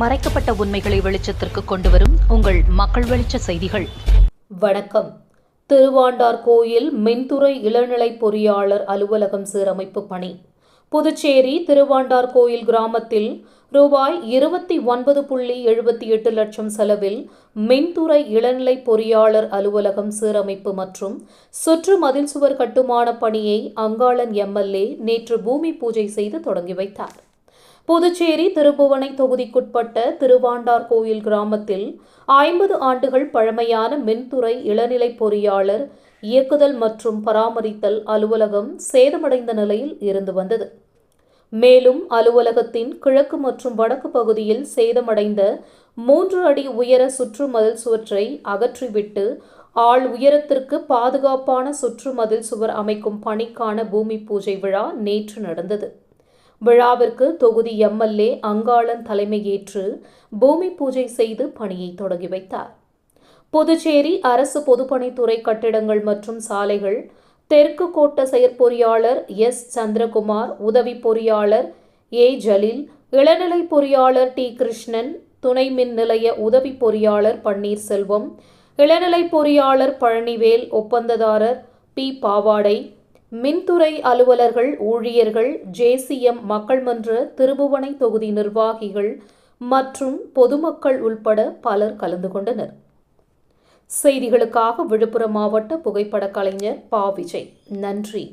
மறைக்கப்பட்ட உண்மைகளை வெளிச்சத்திற்கு கொண்டுவரும் உங்கள் மக்கள் வெளிச்ச செய்திகள். வணக்கம். திருவாண்டார் கோயில் மின்துறை இளநிலை பொறியாளர் அலுவலகம் சீரமைப்பு பணி. புதுச்சேரி திருவாண்டார் கோயில் கிராமத்தில் ரூபாய் இருபத்தி ஒன்பது புள்ளி எழுபத்தி எட்டு லட்சம் செலவில் மின்துறை இளநிலை பொறியாளர் அலுவலகம் சீரமைப்பு மற்றும் சுற்று மதில் சுவர் கட்டுமான பணியை அங்காளன் எம்எல்ஏ நேற்று பூமி பூஜை செய்து தொடங்கி வைத்தார். புதுச்சேரி திருப்புவனை தொகுதிக்குட்பட்ட திருவாண்டார் கோயில் கிராமத்தில் ஐம்பது ஆண்டுகள் பழமையான மின்துறை இளநிலை பொறியாளர் இயக்குதல் மற்றும் பராமரித்தல் அலுவலகம் சேதமடைந்த நிலையில் இருந்து வந்தது. மேலும் அலுவலகத்தின் கிழக்கு மற்றும் வடக்கு பகுதியில் சேதமடைந்த மூன்று அடி உயர சுற்றுமதில் சுவற்றை அகற்றிவிட்டு ஆள் உயரத்திற்கு பாதுகாப்பான சுற்றுமதில் சுவர் அமைக்கும் பணிக்கான பூமி பூஜை விழா நேற்று நடந்தது. விழாவிற்கு தொகுதி எம்எல்ஏ அங்காளன் தலைமையேற்று பூமி பூஜை செய்து பணியை தொடங்கி வைத்தார். புதுச்சேரி அரசு பொதுப்பணித்துறை கட்டிடங்கள் மற்றும் சாலைகள் தெற்கு கோட்ட செயற்பொறியாளர் எஸ். சந்திரகுமார் உதவி பொறியாளர் ஏ. ஜலீல் இளநிலை பொறியாளர் டி. கிருஷ்ணன் துணை மின் நிலைய உதவி பொறியாளர் பன்னீர்செல்வம் இளநிலை பொறியாளர் பழனிவேல் ஒப்பந்ததாரர் பி. பாவாடை மின்துறை அலுவலர்கள் ஊழியர்கள் ஜேசிஎம் மக்கள் மன்ற திருபுவனை தொகுதி நிர்வாகிகள் மற்றும் பொதுமக்கள் உள்பட பலர் கலந்து கொண்டனர். செய்திகளுக்காக விழுப்புரம் மாவட்ட புகைப்பட கலைஞர் பா. விஜய். நன்றி.